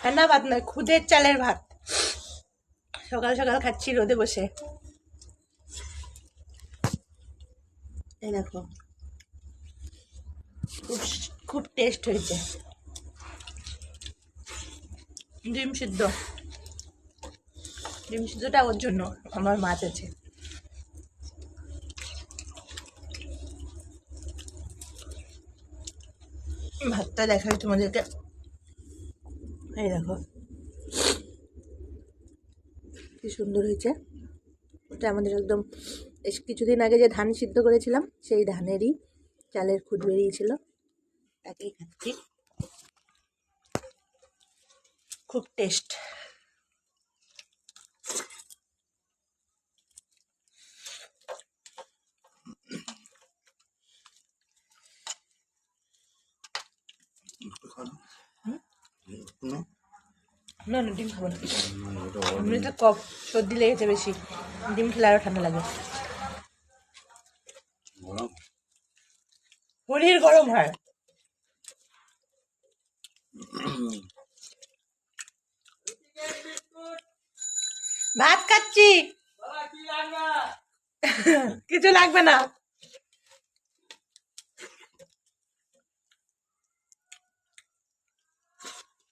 ঠান্ডা ভাত নয়, খুদের চালের ভাত। সকাল সকাল খাচ্ছি রোদে বসে। দেখো। খুব খুব টেস্ট হয়েছে। ডিম সিদ্ধ। ডিম সিদ্ধটা ওর জন্য, আমার মাছ আছে। ভাতটা দেখাই তোমাদেরকে। এই দেখো। কি সুন্দর হয়েছে। ওটা আমাদের একদম কিছুদিন আগে যে ধান সিদ্ধ করেছিলাম, সেই ধানেরই চালের খুদ বেরিয়েছিল। তাকেই খাচ্ছি। খুব টেস্ট। না না ডিম খাব না। এমনিতে কফ সর্দি লেগেছে বেশি। ডিম খেলে আরও ঠান্ডা লাগে। শরীর গরম হয়। ভাত খাচ্ছি। কিছু লাগবে না।